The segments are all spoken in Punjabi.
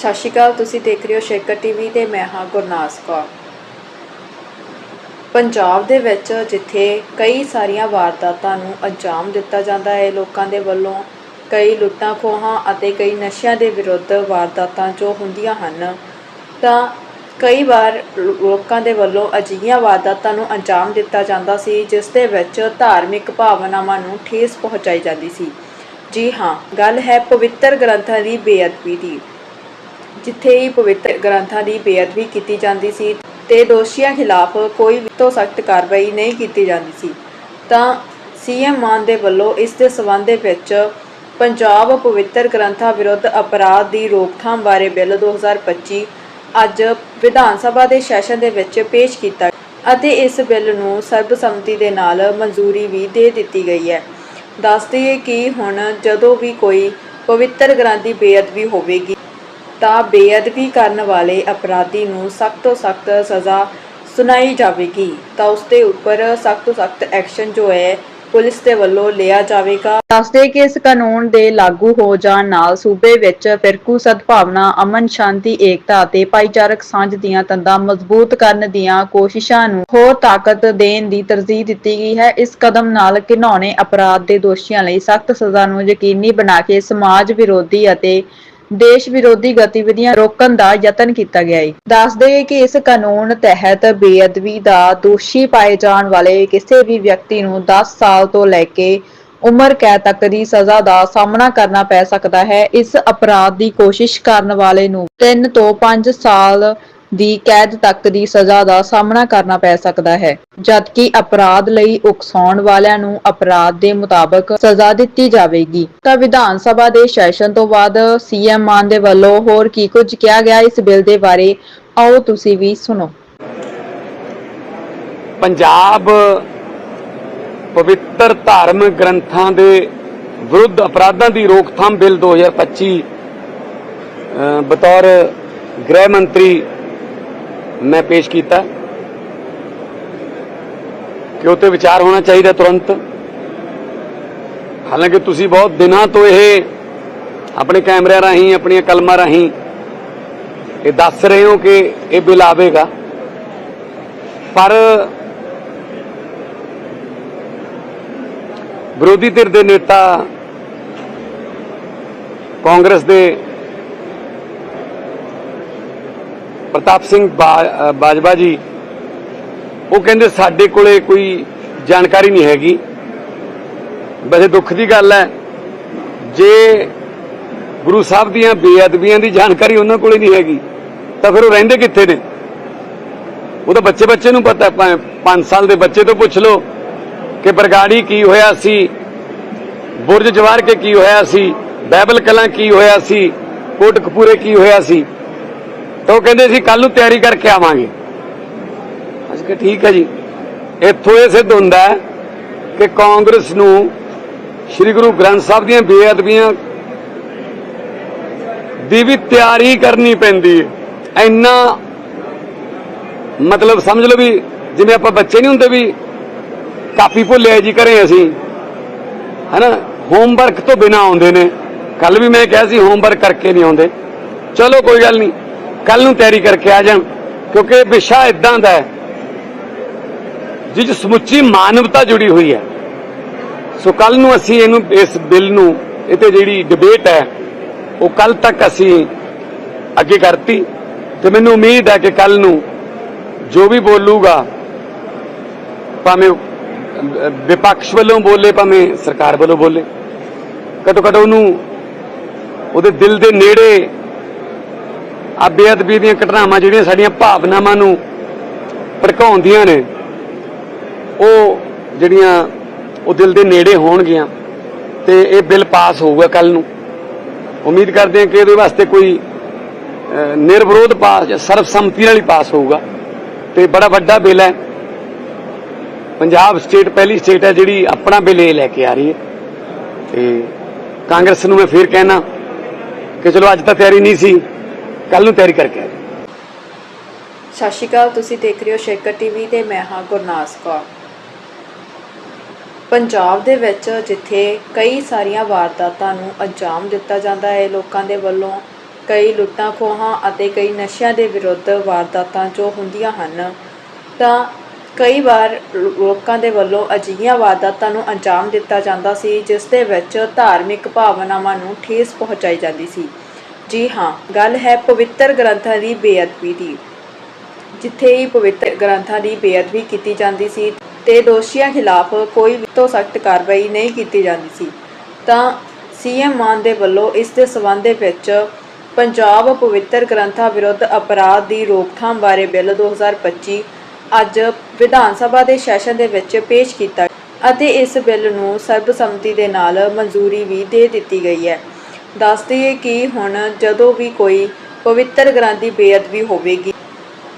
ਸਤਿ ਸ਼੍ਰੀ ਅਕਾਲ, ਤੁਸੀਂ ਦੇਖ ਰਹੇ ਹੋ ਸ਼ੇਕਰ ਟੀਵੀ ਤੇ ਮੈਂ ਹਾਂ ਗੁਰਨਾਸ ਕੌਰ। ਪੰਜਾਬ ਦੇ ਵਿੱਚ ਜਿੱਥੇ ਕਈ ਸਾਰੀਆਂ ਵਾਰਦਾਤਾਂ ਨੂੰ ਅੰਜਾਮ ਦਿੱਤਾ ਜਾਂਦਾ ਹੈ, ਲੋਕਾਂ ਦੇ ਵੱਲੋਂ ਕਈ ਲੁੱਟਾਂ ਖੋਹਾਂ ਅਤੇ ਕਈ ਨਸ਼ਿਆਂ ਦੇ ਵਿਰੁੱਧ ਵਾਰਦਾਤਾਂ ਜੋ ਹੁੰਦੀਆਂ ਹਨ, ਤਾਂ ਕਈ ਵਾਰ ਲੋਕਾਂ ਦੇ ਵੱਲੋਂ ਅਜਿਹੀਆਂ ਵਾਰਦਾਤਾਂ ਨੂੰ ਅੰਜਾਮ ਦਿੱਤਾ ਜਾਂਦਾ ਸੀ, ਜਿਸ ਦੇ ਵਿੱਚ ਧਾਰਮਿਕ ਭਾਵਨਾਵਾਂ ਨੂੰ ਠੇਸ ਪਹੁੰਚਾਈ ਜਾਂਦੀ ਸੀ। ਜੀ ਹਾਂ, ਗੱਲ ਹੈ ਪਵਿੱਤਰ ਗ੍ਰੰਥਾਂ ਦੀ ਬੇਅਦਬੀ ਦੀ। ਜਿੱਥੇ ਹੀ ਪਵਿੱਤਰ ਗ੍ਰੰਥਾਂ ਦੀ ਬੇਅਦਬੀ ਕੀਤੀ ਜਾਂਦੀ ਸੀ ਤੇ ਦੋਸ਼ੀਆਂ ਖਿਲਾਫ ਕੋਈ ਵੀ ਤੋਂ ਸਖਤ ਕਾਰਵਾਈ ਨਹੀਂ ਕੀਤੀ ਜਾਂਦੀ ਸੀ, ਤਾਂ ਸੀਐਮ ਮਾਨ ਦੇ ਵੱਲੋਂ ਇਸ ਦੇ ਸਬੰਧ ਵਿੱਚ ਪੰਜਾਬ ਪਵਿੱਤਰ ਗ੍ਰੰਥਾਂ ਵਿਰੁੱਧ ਅਪਰਾਧ ਦੀ ਰੋਕਥਾਮ ਬਾਰੇ ਬਿੱਲ 2025 ਅੱਜ ਵਿਧਾਨ ਸਭਾ ਦੇ ਸੈਸ਼ਨ ਦੇ ਵਿੱਚ ਪੇਸ਼ ਕੀਤਾ ਅਤੇ ਇਸ ਬਿੱਲ ਨੂੰ ਸਰਬਸੰਮਤੀ ਦੇ ਨਾਲ ਮਨਜ਼ੂਰੀ ਵੀ ਦੇ ਦਿੱਤੀ ਗਈ ਹੈ। ਦੱਸ ਦਈਏ ਕਿ ਹੁਣ ਜਦੋਂ ਵੀ ਕੋਈ ਪਵਿੱਤਰ ਗ੍ਰੰਥ ਦੀ ਬੇਅਦਬੀ ਹੋਵੇਗੀ ਤਾਂ ਬੇਅਦਬੀ ਕਰਨ ਵਾਲੇ ਅਪਰਾਧੀ ਨੂੰ ਸਖਤ ਤੋਂ ਸਖਤ ਸਜ਼ਾ ਸੁਣਾਈ ਜਾਵੇਗੀ। ਤਾਂ ਉਸ ਦੇ ਉੱਪਰ ਸਖਤ ਤੋਂ ਸਖਤ ਐਕਸ਼ਨ ਜੋ ਹੈ, ਪੁਲਿਸ ਦੇ ਵੱਲੋਂ ਲਿਆ ਜਾਵੇਗਾ। ਦੱਸਦੇ ਕਿ ਇਸ ਕਾਨੂੰਨ ਦੇ ਲਾਗੂ ਹੋ ਜਾਣ ਨਾਲ ਸੂਬੇ ਵਿੱਚ ਫਿਰਕੂ ਸਦਭਾਵਨਾ, ਅਮਨ ਸ਼ਾਂਤੀ, ਏਕਤਾ ਅਤੇ ਭਾਈਚਾਰਕ ਸਾਂਝ ਦੀਆਂ ਤੰਦਾਂ ਮਜ਼ਬੂਤ ਕਰਨ ਦੀਆਂ ਕੋਸ਼ਿਸ਼ਾਂ ਨੂੰ ਹੋਰ ਤਾਕਤ ਦੇਣ ਦੀ ਤਰਜੀਹ ਦਿੱਤੀ ਗਈ ਹੈ। ਇਸ ਕਦਮ ਨਾਲ ਘਿਨੌਣੇ ਅਪਰਾਧ ਦੇ ਦੋਸ਼ੀਆਂ ਲਈ ਸਖਤ ਸਜ਼ਾ ਨੂੰ ਯਕੀਨੀ ਬਣਾ ਕੇ ਸਮਾਜ ਵਿਰੋਧੀ ਅਤੇ ਦੇਸ਼ ਵਿਰੋਧੀ ਗਤੀਵਿਧੀਆਂ ਰੋਕਣ ਦਾ ਯਤਨ ਕੀਤਾ ਗਿਆ ਹੈ। ਦੱਸਦੇ ਕਿ ਇਸ ਕਾਨੂੰਨ ਤਹਿਤ ਬੇਅਦਬੀ ਦਾ ਦੋਸ਼ੀ ਪਾਏ ਜਾਣ ਵਾਲੇ ਕਿਸੇ ਵੀ ਵਿਅਕਤੀ ਨੂੰ 10 ਸਾਲ ਤੋਂ ਲੈ ਕੇ ਉਮਰ ਕੈਦ ਤੱਕ ਦੀ ਸਜ਼ਾ ਦਾ ਸਾਹਮਣਾ ਕਰਨਾ ਪੈ ਸਕਦਾ ਹੈ। ਇਸ ਅਪਰਾਧ ਦੀ ਕੋਸ਼ਿਸ਼ ਕਰਨ ਵਾਲੇ ਨੂੰ 3 ਤੋਂ 5 ਸਾਲ ਦੀ ਕੈਦ ਤੱਕ ਦੀ ਸਜ਼ਾ ਦਾ ਸਾਹਮਣਾ ਕਰਨਾ ਪੈ ਸਕਦਾ ਹੈ। ਜਦਕਿ ਅਪਰਾਧ ਲਈ ਉਕਸਾਉਣ ਵਾਲਿਆਂ ਨੂੰ ਅਪਰਾਧ ਦੇ ਮੁਤਾਬਕ ਸਜ਼ਾ ਦਿੱਤੀ ਜਾਵੇਗੀ। ਤਾਂ ਵਿਧਾਨ ਸਭਾ ਦੇ ਸੈਸ਼ਨ ਤੋਂ ਬਾਅਦ ਸੀਐਮ ਮਾਨ ਦੇ ਵੱਲੋਂ ਹੋਰ ਕੀ ਕੁਝ ਕਿਹਾ ਗਿਆ? ਇਸ ਬਿੱਲ ਦੇ ਬਾਰੇ ਆਓ ਤੁਸੀਂ ਵੀ ਸੁਣੋ। ਪੰਜਾਬ ਪਵਿੱਤਰ ਧਾਰਮਿਕ ਗ੍ਰੰਥਾਂ ਦੇ ਵਿਰੁੱਧ ਅਪਰਾਧਾਂ ਦੀ ਰੋਕਥਾਮ ਬਿੱਲ 2025 ਅ, ਬਤੌਰ ਗ੍ਰਹਿ ਮੰਤਰੀ ਮੈਂ ਪੇਸ਼ ਕੀਤਾ। ਕਿ ਉਹ ਵਿਚਾਰ ਹੋਣਾ ਚਾਹੀਦਾ ਤੁਰੰਤ। ਹਾਲਾਂਕਿ ਤੁਸੀਂ ਬਹੁਤ ਦਿਨਾਂ ਤੋਂ ਇਹ ਆਪਣੇ ਕੈਮਰਿਆਂ ਰਾਹੀਂ, ਆਪਣੀਆਂ ਕਲਮਾਂ ਰਾਹੀਂ ਇਹ ਦੱਸ ਰਹੇ ਹੋ ਕਿ ਇਹ ਬਿੱਲ ਆਵੇਗਾ। ਪਰ ਵਿਰੋਧੀ ਧਿਰ ਦੇ ਨੇਤਾ ਕਾਂਗਰਸ ਦੇ ਪ੍ਰਤਾਪ ਸਿੰਘ ਬਾਜਵਾ ਜੀ, ਉਹ ਕਹਿੰਦੇ ਸਾਡੇ ਕੋਲੇ ਕੋਈ ਜਾਣਕਾਰੀ ਨਹੀਂ ਹੈਗੀ। ਵੈਸੇ ਦੁੱਖ ਦੀ ਗੱਲ ਹੈ, ਜੇ ਗੁਰੂ ਸਾਹਿਬ ਦੀਆਂ ਬੇਅਦਬੀਆਂ ਦੀ ਜਾਣਕਾਰੀ ਉਹਨਾਂ ਕੋਲੇ ਨਹੀਂ ਹੈਗੀ, ਤਾਂ ਫਿਰ ਉਹ ਰਹਿੰਦੇ ਕਿੱਥੇ ਨੇ? ਉਹ ਤਾਂ ਬੱਚੇ ਬੱਚੇ ਨੂੰ ਪਤਾ 5 ਸਾਲ ਦੇ ਬੱਚੇ ਤੋਂ ਪੁੱਛ ਲਓ ਕਿ ਬਰਗਾੜੀ ਕੀ ਹੋਇਆ ਸੀ, ਬੁਰਜ ਜਵਾਰ ਕੇ ਕੀ ਹੋਇਆ ਸੀ ਬਾਈਬਲ ਕਲਾਂ ਕੀ ਹੋਇਆ ਸੀ ਕੋਟ ਕਪੂਰੇ ਕੀ ਹੋਇਆ ਸੀ। ਤਾਂ ਉਹ ਕਹਿੰਦੇ ਸੀ ਕੱਲ ਨੂੰ ਤਿਆਰੀ ਕਰਕੇ ਆਵਾਂਗੇ। ਅਸੀਂ ਕਿ ਠੀਕ ਹੈ ਜੀ। ਇੱਥੋਂ ਇਹ ਸਿੱਧ ਹੁੰਦਾ ਹੈ ਕਿ ਕਾਂਗਰਸ ਨੂੰ ਸ੍ਰੀ ਗੁਰੂ ਗ੍ਰੰਥ ਸਾਹਿਬ ਦੀਆਂ ਬੇਅਦਬੀਆਂ ਦੀ ਵੀ ਤਿਆਰੀ ਕਰਨੀ ਪੈਂਦੀ ਹੈ। ਇੰਨਾ ਮਤਲਬ ਸਮਝ ਲਓ ਵੀ ਜਿਵੇਂ ਆਪਾਂ ਬੱਚੇ ਨਹੀਂ ਹੁੰਦੇ ਵੀ ਕਾਪੀ ਭੁੱਲਿਆ ਜੀ ਕਰੇ ਅਸੀਂ। ਹਨਾ? ਹੋਮਵਰਕ ਤੋਂ ਬਿਨਾ ਆਉਂਦੇ ਨੇ। ਕੱਲ ਵੀ ਮੈਂ ਕਿਹਾ ਸੀ ਹੋਮਵਰਕ ਕਰਕੇ ਨਹੀਂ ਆਉਂਦੇ। ਚਲੋ ਕੋਈ ਗੱਲ ਨਹੀਂ। ਕੱਲ ਨੂੰ ਤਿਆਰੀ ਕਰਕੇ ਆ ਜਾਣ, ਕਿਉਂਕਿ ਇਹ ਵਿਸ਼ਾ ਇਦਾਂ ਦਾ ਹੈ ਜਿਸ 'ਚ ਸਮੁੱਚੀ ਮਾਨਵਤਾ ਜੁੜੀ ਹੋਈ ਹੈ। ਸੋ ਕੱਲ ਨੂੰ ਅਸੀਂ ਇਹਨੂੰ, ਇਸ ਬਿੱਲ ਨੂੰ ਇਹ ਤੇ ਜਿਹੜੀ ਡਿਬੇਟ ਹੈ, ਉਹ ਕੱਲ ਤੱਕ ਅਸੀਂ ਅੱਗੇ ਕਰਤੀ। ਤੇ ਮੈਨੂੰ ਉਮੀਦ ਹੈ ਕਿ ਕੱਲ ਨੂੰ ਜੋ ਵੀ ਬੋਲੂਗਾ, ਭਾਵੇਂ ਵਿਪਕਸ਼ ਵੱਲੋਂ ਬੋਲੇ, ਭਾਵੇਂ ਸਰਕਾਰ ਵੱਲੋਂ ਬੋਲੇ ਕਦੋਂ ਕਦੋਂ ਉਹਨੂੰ, ਉਹਦੇ ਦਿਲ ਦੇ ਨੇੜੇ ਆ ਬੇਅਦਬੀ ਦੀਆਂ ਘਟਨਾਵਾਂ ਜਿਹੜੀਆਂ ਸਾਡੀਆਂ ਭਾਵਨਾਵਾਂ ਨੂੰ ਭੜਕਾਉਂਦੀਆਂ ਨੇ ਉਹ ਜਿਹੜੀਆਂ ਉਹ ਦਿਲ ਦੇ ਨੇੜੇ ਹੋਣਗੀਆਂ ਤੇ ਇਹ ਬਿੱਲ ਪਾਸ ਹੋਊਗਾ ਕੱਲ ਨੂੰ। ਉਮੀਦ ਕਰਦੇ ਹਾਂ ਕਿ ਇਹਦੇ ਵਾਸਤੇ ਕੋਈ ਅਹ, ਨਿਰਵਿਰੋਧ ਪਾਸ ਜਾਂ ਸਰਬਸੰਮਤੀ ਨਾਲ ਹੀ ਪਾਸ ਹੋਊਗਾ। ਤੇ ਬੜਾ ਵੱਡਾ ਬਿੱਲ ਹੈ। ਪੰਜਾਬ ਸਟੇਟ ਪਹਿਲੀ ਸਟੇਟ ਹੈ ਜਿਹੜੀ ਆਪਣਾ ਬਿੱਲ ਇਹ ਲੈ ਕੇ ਆ ਰਹੀ ਹੈ। ਤੇ ਕਾਂਗਰਸ ਨੂੰ ਮੈਂ ਫੇਰ ਕਹਿਣਾ ਕਿ ਚਲੋ ਅੱਜ ਤਾਂ ਤਿਆਰੀ ਨਹੀਂ ਸੀ। ਕੱਲ ਨੂੰ ਤਿਆਰੀ ਕਰਕੇ ਆਏ ਸਤਿ ਸ਼੍ਰੀ ਅਕਾਲ, ਤੁਸੀਂ ਦੇਖ ਰਹੇ ਹੋ ਸ਼ੇਕਰ ਟੀਵੀ ਤੇ ਮੈਂ ਹਾਂ ਗੁਰਨਾਸ ਕੌਰ। ਪੰਜਾਬ ਦੇ ਵਿੱਚ ਜਿੱਥੇ ਕਈ ਸਾਰੀਆਂ ਵਾਰਦਾਤਾਂ ਨੂੰ ਅੰਜਾਮ ਦਿੱਤਾ ਜਾਂਦਾ ਹੈ, ਲੋਕਾਂ ਦੇ ਵੱਲੋਂ ਕਈ ਲੁੱਟਾਂ ਖੋਹਾਂ ਅਤੇ ਕਈ ਨਸ਼ਿਆਂ ਦੇ ਵਿਰੁੱਧ ਵਾਰਦਾਤਾਂ ਜੋ ਹੁੰਦੀਆਂ ਹਨ, ਤਾਂ ਕਈ ਵਾਰ ਲੋਕਾਂ ਦੇ ਵੱਲੋਂ ਅਜਿਹੀਆਂ ਵਾਰਦਾਤਾਂ ਨੂੰ ਅੰਜਾਮ ਦਿੱਤਾ ਜਾਂਦਾ ਸੀ, ਜਿਸ ਦੇ ਵਿੱਚ ਧਾਰਮਿਕ ਭਾਵਨਾਵਾਂ ਨੂੰ ਠੇਸ ਪਹੁੰਚਾਈ ਜਾਂਦੀ ਸੀ। ਜੀ ਹਾਂ, ਗੱਲ ਹੈ ਪਵਿੱਤਰ ਗ੍ਰੰਥਾਂ ਦੀ ਬੇਅਦਬੀ ਦੀ। ਜਿੱਥੇ ਹੀ ਪਵਿੱਤਰ ਗ੍ਰੰਥਾਂ ਦੀ ਬੇਅਦਬੀ ਕੀਤੀ ਜਾਂਦੀ ਸੀ ਤੇ ਦੋਸ਼ੀਆਂ ਖਿਲਾਫ ਕੋਈ ਵੀ ਤੋਂ ਸਖਤ ਕਾਰਵਾਈ ਨਹੀਂ ਕੀਤੀ ਜਾਂਦੀ ਸੀ, ਤਾਂ ਸੀਐਮ ਮਾਨ ਦੇ ਵੱਲੋਂ ਇਸ ਦੇ ਸਬੰਧ ਦੇ ਵਿੱਚ ਪੰਜਾਬ ਪਵਿੱਤਰ ਗ੍ਰੰਥਾਂ ਵਿਰੁੱਧ ਅਪਰਾਧ ਦੀ ਰੋਕਥਾਮ ਬਾਰੇ ਬਿੱਲ 2025 ਅੱਜ ਵਿਧਾਨ ਸਭਾ ਦੇ ਸੈਸ਼ਨ ਦੇ ਵਿੱਚ ਪੇਸ਼ ਕੀਤਾ ਅਤੇ ਇਸ ਬਿੱਲ ਨੂੰ ਸਰਬਸੰਮਤੀ ਦੇ ਨਾਲ ਮਨਜ਼ੂਰੀ ਵੀ ਦੇ ਦਿੱਤੀ ਗਈ ਹੈ। ਦੱਸ ਦਈਏ ਕਿ ਹੁਣ ਜਦੋਂ ਵੀ ਕੋਈ ਪਵਿੱਤਰ ਗ੍ਰੰਥ ਦੀ ਬੇਅਦਬੀ ਹੋਵੇਗੀ,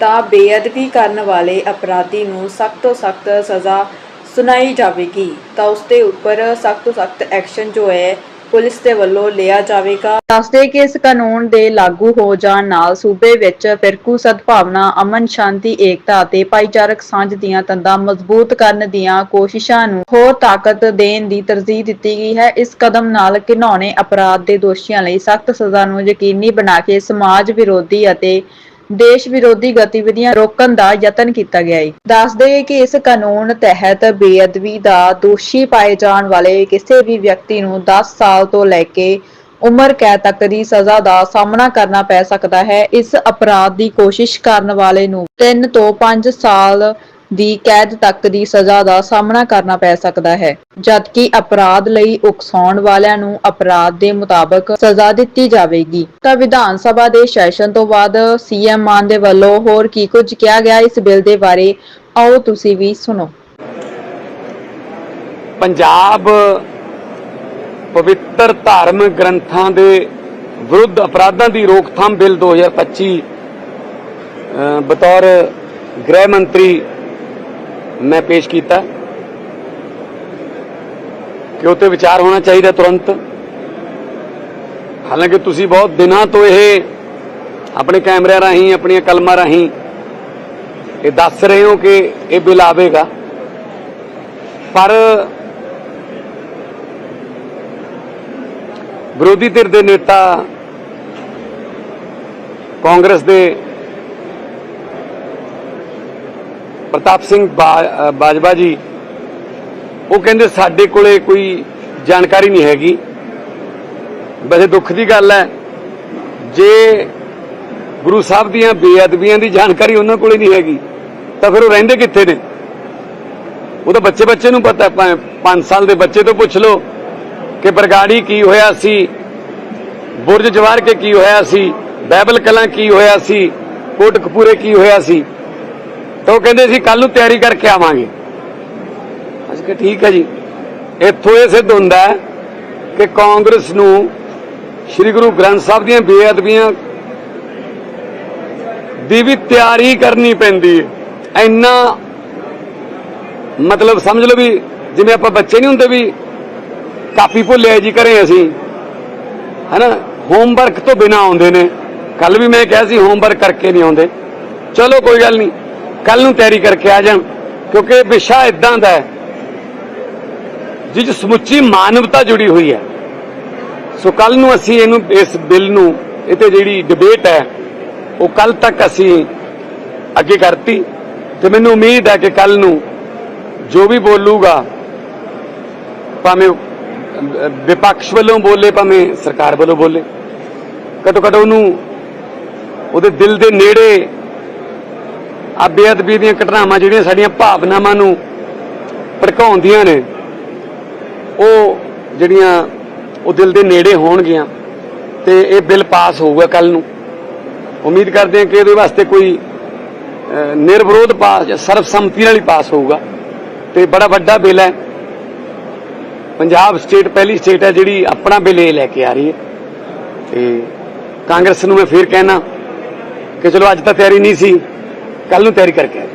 ਤਾਂ ਬੇਅਦਬੀ ਕਰਨ ਵਾਲੇ ਅਪਰਾਧੀ ਨੂੰ ਸਖਤ ਤੋਂ ਸਖਤ ਸਜ਼ਾ ਸੁਣਾਈ ਜਾਵੇਗੀ। ਤਾਂ ਉਸ ਦੇ ਉੱਪਰ ਸਖਤ ਤੋਂ ਸਖਤ ਐਕਸ਼ਨ ਜੋ ਹੈ ਪੁਲਿਸ ਦੇ ਵੱਲੋਂ ਲਿਆ ਜਾਵੇਗਾ। ਦੱਸਦੇ ਕਿ ਇਸ ਕਾਨੂੰਨ ਦੇ ਲਾਗੂ ਹੋ ਜਾਣ ਨਾਲ ਸੂਬੇ ਵਿੱਚ ਫਿਰਕੂ ਸਦਭਾਵਨਾ, ਅਮਨ ਸ਼ਾਂਤੀ, ਏਕਤਾ ਅਤੇ ਭਾਈਚਾਰਕ ਸਾਂਝ ਦੀਆਂ ਤੰਦਾਂ ਮਜ਼ਬੂਤ ਕਰਨ ਦੀਆਂ ਕੋਸ਼ਿਸ਼ਾਂ ਨੂੰ ਹੋਰ ਤਾਕਤ ਦੇਣ ਦੀ ਤਰਜੀਹ ਦਿੱਤੀ ਗਈ ਹੈ। ਇਸ ਕਦਮ ਨਾਲ ਘਿਨੌਣੇ ਅਪਰਾਧ ਦੇ ਦੋਸ਼ੀਆਂ ਲਈ ਸਖਤ ਸਜ਼ਾ ਨੂੰ ਯਕੀਨੀ ਬਣਾ ਕੇ ਸਮਾਜ ਵਿਰੋਧੀ ਅਤੇ ਦੇਸ਼ ਵਿਰੋਧੀ ਗਤੀਵਿਧੀਆਂ ਰੋਕਣ ਦਾ ਯਤਨ ਕੀਤਾ ਗਿਆ ਹੈ ਦੱਸਦੇ ਕਿ ਇਸ ਕਾਨੂੰਨ ਤਹਿਤ ਬੇਅਦਬੀ ਦਾ ਦੋਸ਼ੀ ਪਾਏ ਜਾਣ ਵਾਲੇ ਕਿਸੇ ਵੀ ਵਿਅਕਤੀ ਨੂੰ 10 ਸਾਲ ਤੋਂ ਲੈ ਕੇ ਉਮਰ ਕੈਦ ਤੱਕ ਦੀ ਸਜ਼ਾ ਦਾ ਸਾਹਮਣਾ ਕਰਨਾ ਪੈ ਸਕਦਾ ਹੈ। ਇਸ ਅਪਰਾਧ ਦੀ ਕੋਸ਼ਿਸ਼ ਕਰਨ ਵਾਲੇ ਨੂੰ 3 ਤੋਂ 5 ਸਾਲ ਦੀ ਕੈਦ ਤੱਕ ਦੀ ਸਜ਼ਾ ਦਾ ਸਾਹਮਣਾ ਕਰਨਾ ਪੈ ਸਕਦਾ ਹੈ। ਜਦਕਿ ਅਪਰਾਧ ਲਈ ਉਕਸਾਉਣ ਵਾਲਿਆਂ ਨੂੰ ਅਪਰਾਧ ਦੇ ਮੁਤਾਬਕ ਸਜ਼ਾ ਦਿੱਤੀ ਜਾਵੇਗੀ। ਤਾਂ ਵਿਧਾਨ ਸਭਾ ਦੇ ਸੈਸ਼ਨ ਤੋਂ ਬਾਅਦ ਸੀਐਮ ਮਾਨ ਦੇ ਵੱਲੋਂ ਹੋਰ ਕੀ ਕੁਝ ਕਿਹਾ ਗਿਆ ਇਸ ਬਿੱਲ ਦੇ ਬਾਰੇ ਆਓ ਤੁਸੀਂ ਵੀ ਸੁਣੋ। ਪੰਜਾਬ ਪਵਿੱਤਰ ਧਾਰਮਿਕ ਗ੍ਰੰਥਾਂ ਦੇ ਵਿਰੁੱਧ ਅਪਰਾਧਾਂ ਦੀ ਰੋਕਥਾਮ ਬਿੱਲ 2025 ਅ, ਬਤੌਰ ਗ੍ਰਹਿ ਮੰਤਰੀ ਮੈਂ ਪੇਸ਼ ਕੀਤਾ। ਕਿ ਉਹ ਵਿਚਾਰ ਹੋਣਾ ਚਾਹੀਦਾ ਤੁਰੰਤ। ਹਾਲਾਂਕਿ ਤੁਸੀਂ ਬਹੁਤ ਦਿਨਾਂ ਤੋਂ ਇਹ ਆਪਣੇ ਕੈਮਰਿਆਂ ਰਾਹੀਂ, ਆਪਣੀਆਂ ਕਲਮਾਂ ਰਾਹੀਂ ਇਹ ਦੱਸ ਰਹੇ ਹੋ ਕਿ ਇਹ ਬਿੱਲ ਆਵੇਗਾ। ਪਰ ਵਿਰੋਧੀ ਧਿਰ ਦੇ ਨੇਤਾ ਕਾਂਗਰਸ ਦੇ ਪ੍ਰਤਾਪ ਸਿੰਘ ਬਾਜਵਾ ਜੀ, ਉਹ ਕਹਿੰਦੇ ਸਾਡੇ ਕੋਲੇ ਕੋਈ ਜਾਣਕਾਰੀ ਨਹੀਂ ਹੈਗੀ। ਵੈਸੇ ਦੁੱਖ ਦੀ ਗੱਲ ਹੈ, ਜੇ ਗੁਰੂ ਸਾਹਿਬ ਦੀਆਂ ਬੇਅਦਬੀਆਂ ਦੀ ਜਾਣਕਾਰੀ ਉਹਨਾਂ ਕੋਲੇ ਨਹੀਂ ਹੈਗੀ, ਤਾਂ ਫਿਰ ਉਹ ਰਹਿੰਦੇ ਕਿੱਥੇ ਨੇ? ਉਹ ਤਾਂ ਬੱਚੇ ਬੱਚੇ ਨੂੰ ਪਤਾ 5 ਸਾਲ ਦੇ ਬੱਚੇ ਤੋਂ ਪੁੱਛ ਲਓ ਕਿ ਬਰਗਾੜੀ ਕੀ ਹੋਇਆ ਸੀ, ਬੁਰਜ ਜਵਾਰ ਕੇ ਕੀ ਹੋਇਆ ਸੀ ਬਾਈਬਲ ਕਲਾਂ ਕੀ ਹੋਇਆ ਸੀ, ਕੋਟਕਪੂਰੇ ਕੀ ਹੋਇਆ ਸੀ। ਤਾਂ ਉਹ ਕਹਿੰਦੇ ਸੀ ਕੱਲ ਨੂੰ ਤਿਆਰੀ ਕਰਕੇ ਆਵਾਂਗੇ। ਅਸੀਂ ਕਿ ਠੀਕ ਹੈ ਜੀ। ਇੱਥੋਂ ਇਹ ਸਿੱਧ ਹੁੰਦਾ ਕਿ ਕਾਂਗਰਸ ਨੂੰ ਸ੍ਰੀ ਗੁਰੂ ਗ੍ਰੰਥ ਸਾਹਿਬ ਦੀਆਂ ਬੇਅਦਬੀਆਂ ਦੀ ਵੀ ਤਿਆਰੀ ਕਰਨੀ ਪੈਂਦੀ ਹੈ। ਇੰਨਾ ਮਤਲਬ ਸਮਝ ਲਓ ਵੀ ਜਿਵੇਂ ਆਪਾਂ ਬੱਚੇ ਨਹੀਂ ਹੁੰਦੇ ਵੀ ਕਾਪੀ ਭੁੱਲਿਆ ਜੀ ਘਰੇ ਅਸੀਂ, ਹੈਨਾ? ਹੋਮਵਰਕ ਤੋਂ ਬਿਨਾ ਆਉਂਦੇ ਨੇ। ਕੱਲ ਵੀ ਮੈਂ ਕਿਹਾ ਸੀ ਹੋਮਵਰਕ ਕਰਕੇ ਨਹੀਂ ਆਉਂਦੇ। ਚਲੋ, ਕੋਈ ਗੱਲ ਨਹੀਂ। ਕੱਲ ਨੂੰ ਤਿਆਰੀ ਕਰਕੇ ਆ ਜਾਣ, ਕਿਉਂਕਿ ਇਹ ਵਿਸ਼ਾ ਇਦਾਂ ਦਾ ਹੈ, ਜਿਸ 'ਚ ਸਮੁੱਚੀ ਮਾਨਵਤਾ ਜੁੜੀ ਹੋਈ ਹੈ। ਸੋ ਕੱਲ ਨੂੰ ਅਸੀਂ ਇਹਨੂੰ, ਇਸ ਬਿੱਲ ਨੂੰ ਇਹ ਤੇ ਜਿਹੜੀ ਡਿਬੇਟ ਹੈ, ਉਹ ਕੱਲ ਤੱਕ ਅਸੀਂ ਅੱਗੇ ਕਰਤੀ। ਤੇ ਮੈਨੂੰ ਉਮੀਦ ਹੈ ਕਿ ਕੱਲ ਨੂੰ ਜੋ ਵੀ ਬੋਲੂਗਾ, ਭਾਵੇਂ ਵਿਪਕਸ਼ ਵੱਲੋਂ ਬੋਲੇ, ਭਾਵੇਂ ਸਰਕਾਰ ਵੱਲੋਂ ਬੋਲੇ ਘੱਟੋ ਘੱਟ ਉਹਨੂੰ, ਉਹਦੇ ਦਿਲ ਦੇ ਨੇੜੇ ਆ ਬੇਅਦਬੀ ਦੀਆਂ ਘਟਨਾਵਾਂ ਜਿਹੜੀਆਂ ਸਾਡੀਆਂ ਭਾਵਨਾਵਾਂ ਨੂੰ ਭੜਕਾਉਂਦੀਆਂ ਨੇ ਉਹ ਜਿਹੜੀਆਂ ਉਹ ਦਿਲ ਦੇ ਨੇੜੇ ਹੋਣਗੀਆਂ ਤੇ ਇਹ ਬਿੱਲ ਪਾਸ ਹੋਊਗਾ ਕੱਲ ਨੂੰ। ਉਮੀਦ ਕਰਦੇ ਹਾਂ ਕਿ ਇਹਦੇ ਵਾਸਤੇ ਕੋਈ ਅਹ, ਨਿਰਵਿਰੋਧ ਪਾਸ ਜਾਂ ਸਰਬਸੰਮਤੀ ਨਾਲ ਹੀ ਪਾਸ ਹੋਊਗਾ। ਤੇ ਬੜਾ ਵੱਡਾ ਬਿੱਲ ਹੈ। ਪੰਜਾਬ ਸਟੇਟ ਪਹਿਲੀ ਸਟੇਟ ਹੈ ਜਿਹੜੀ ਆਪਣਾ ਬਿੱਲ ਇਹ ਲੈ ਕੇ ਆ ਰਹੀ ਹੈ। ਤੇ ਕਾਂਗਰਸ ਨੂੰ ਮੈਂ ਫੇਰ ਕਹਿਣਾ ਕਿ ਚਲੋ ਅੱਜ ਤਾਂ ਤਿਆਰੀ ਨਹੀਂ ਸੀ। ਕੱਲ ਨੂੰ ਤਿਆਰੀ ਕਰਕੇ ਆ ਜਾਓ।